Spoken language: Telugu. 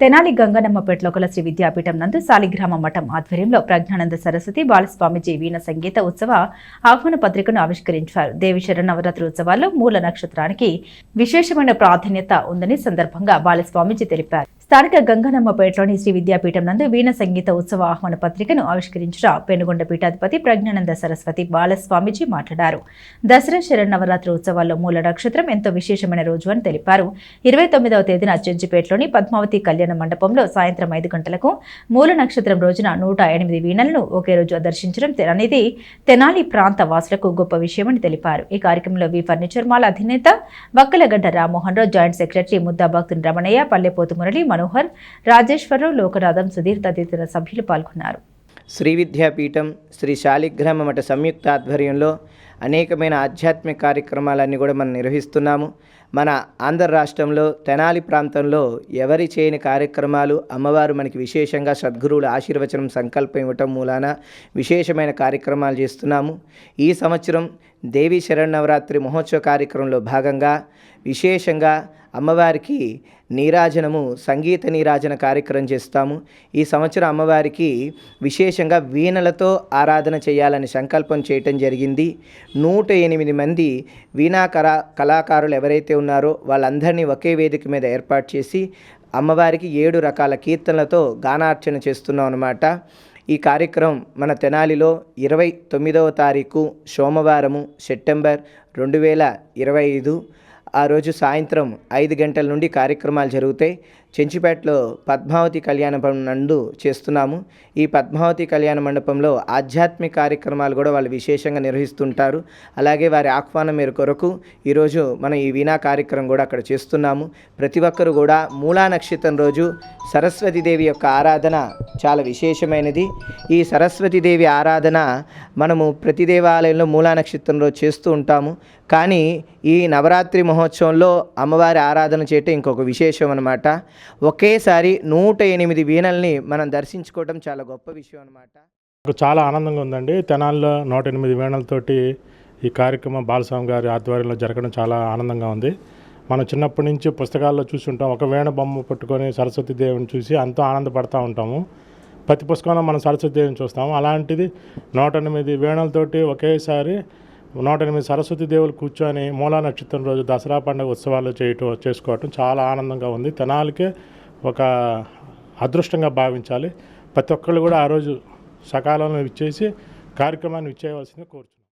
తెనాలి గంగనమ్మపేటలో గల శ్రీ విద్యాపీఠం నందు సాలిగ్రామ మఠం ఆధ్వర్యంలో ప్రజ్ఞానంద సరస్వతి బాలస్వామిజీ వీణ సంగీత ఉత్సవ ఆహ్వాన పత్రికను ఆవిష్కరించారు. దేవిశర నవరాత్రి ఉత్సవాల్లో మూల నక్షత్రానికి విశేషమైన ప్రాధాన్యత ఉందని సందర్భంగా బాలస్వామిజీ తెలిపారు. స్థానిక గంగనమ్మపేటలోని శ్రీ విద్యాపీఠం నందు వీణ సంగీత ఉత్సవ ఆహ్వాన పత్రికను ఆవిష్కరించిన పెనుగొండ పీఠాధిపతి ప్రజ్ఞానంద సరస్వతి బాలస్వామిజీ మాట్లాడారు. దసరా శరన్నవరాత్రి ఉత్సవాల్లో మూల నక్షత్రం ఎంతో విశేషమైన రోజు అని తెలిపారు. ఇరవై తొమ్మిదవ తేదీన చెంచుపేటలోని పద్మావతి కళ్యాణ మండపంలో సాయంత్రం ఐదు గంటలకు మూల నక్షత్రం రోజున నూట ఎనిమిది వీణలను ఒకే రోజు దర్శించడం అనేది తెనాలి ప్రాంత వాసులకు గొప్ప విషయమని తెలిపారు. ఈ కార్యక్రమంలో వి. ఫర్నిచర్ మాల్ అధినేత వక్కలగడ్డ రామ్మోహన్ రావు జాయింట్ సెక్రటరీ ముద్దా భక్తుని రమణయ్య పల్లెపోతు మురళి మనోహర్ రాజేశ్వరరావు లోకనాథం సుధీర్ తదితర సభ్యులు పాల్గొన్నారు. శ్రీ విద్యాపీఠం శ్రీ శాలిగ్రామ మఠ సంయుక్త ఆధ్వర్యంలో అనేకమైన ఆధ్యాత్మిక కార్యక్రమాలన్నీ కూడా మనం నిర్వహిస్తున్నాము. మన ఆంధ్ర రాష్ట్రంలో తెనాలి ప్రాంతంలో ఎవరి చేయని కార్యక్రమాలు అమ్మవారు మనకి విశేషంగా సద్గురువుల ఆశీర్వచనం సంకల్పం ఇవ్వటం మూలాన విశేషమైన కార్యక్రమాలు చేస్తున్నాము. ఈ సంవత్సరం దేవీ శరణవరాత్రి మహోత్సవ కార్యక్రమంలో భాగంగా విశేషంగా అమ్మవారికి నీరాజనము సంగీత నీరాజన కార్యక్రమం చేస్తాము. ఈ సంవత్సరం అమ్మవారికి విశేషంగా వీణలతో ఆరాధన చేయాలని సంకల్పం చేయటం జరిగింది. నూట ఎనిమిది మంది వీణా కళా కళాకారులు ఎవరైతే ఉన్నారో వాళ్ళందరినీ ఒకే వేదిక మీద ఏర్పాటు చేసి అమ్మవారికి ఏడు రకాల కీర్తనలతో గానార్చన చేస్తున్నాం అన్నమాట. ఈ కార్యక్రమం మన తెనాలిలో ఇరవై తొమ్మిదవ తారీఖు సోమవారము సెప్టెంబర్ రెండు వేల ఇరవై ఐదు ఆ రోజు సాయంత్రం ఐదు గంటల నుండి కార్యక్రమాలు జరుగుతాయి. చెంచుపేటలో పద్మావతి కళ్యాణ మండపం నందు చేస్తున్నాము. ఈ పద్మావతి కళ్యాణ మండపంలో ఆధ్యాత్మిక కార్యక్రమాలు కూడా వాళ్ళు విశేషంగా నిర్వహిస్తుంటారు. అలాగే వారి ఆహ్వానం మేర కొరకు ఈరోజు మనం ఈ వీణా కార్యక్రమం కూడా అక్కడ చేస్తున్నాము. ప్రతి ఒక్కరు కూడా మూలా నక్షత్రం రోజు సరస్వతీదేవి యొక్క ఆరాధన చాలా విశేషమైనది. ఈ సరస్వతీదేవి ఆరాధన మనము ప్రతి దేవాలయంలో మూలా నక్షత్రం రోజు చేస్తూ ఉంటాము. కానీ ఈ నవరాత్రి మహోత్సవంలో అమ్మవారి ఆరాధన చేయటం ఇంకొక విశేషం అనమాట ఒకేసారి నూట ఎనిమిది వీణల్ని మనం దర్శించుకోవడం చాలా గొప్ప విషయం అనమాట నాకు చాలా ఆనందంగా ఉందండి. తెనాల్లో నూట ఎనిమిది వీణలతోటి ఈ కార్యక్రమం బాలస్వామి గారి ఆధ్వర్యంలో జరగడం చాలా ఆనందంగా ఉంది. మనం చిన్నప్పటి నుంచి పుస్తకాల్లో చూసుంటాం ఒక వేణ బొమ్మ పట్టుకొని సరస్వతి దేవుని చూసి ఎంతో ఆనందపడతా ఉంటాము. ప్రతి పుస్తకంలో మనం సరస్వతి దేవిని చూస్తాము. అలాంటిది నూట ఎనిమిది వేణలతోటి ఒకేసారి నూట ఎనిమిది సరస్వతి దేవులు కూర్చొని మూలా నక్షత్రం రోజు దసరా పండుగ ఉత్సవాలు చేయటం చేసుకోవటం చాలా ఆనందంగా ఉంది. తెనాలికే ఒక అదృష్టంగా భావించాలి. ప్రతి ఒక్కళ్ళు కూడా ఆ రోజు సకాలంలో ఇచ్చేసి కార్యక్రమాన్ని ఇచ్చేయవలసింది కోరుచున్నాను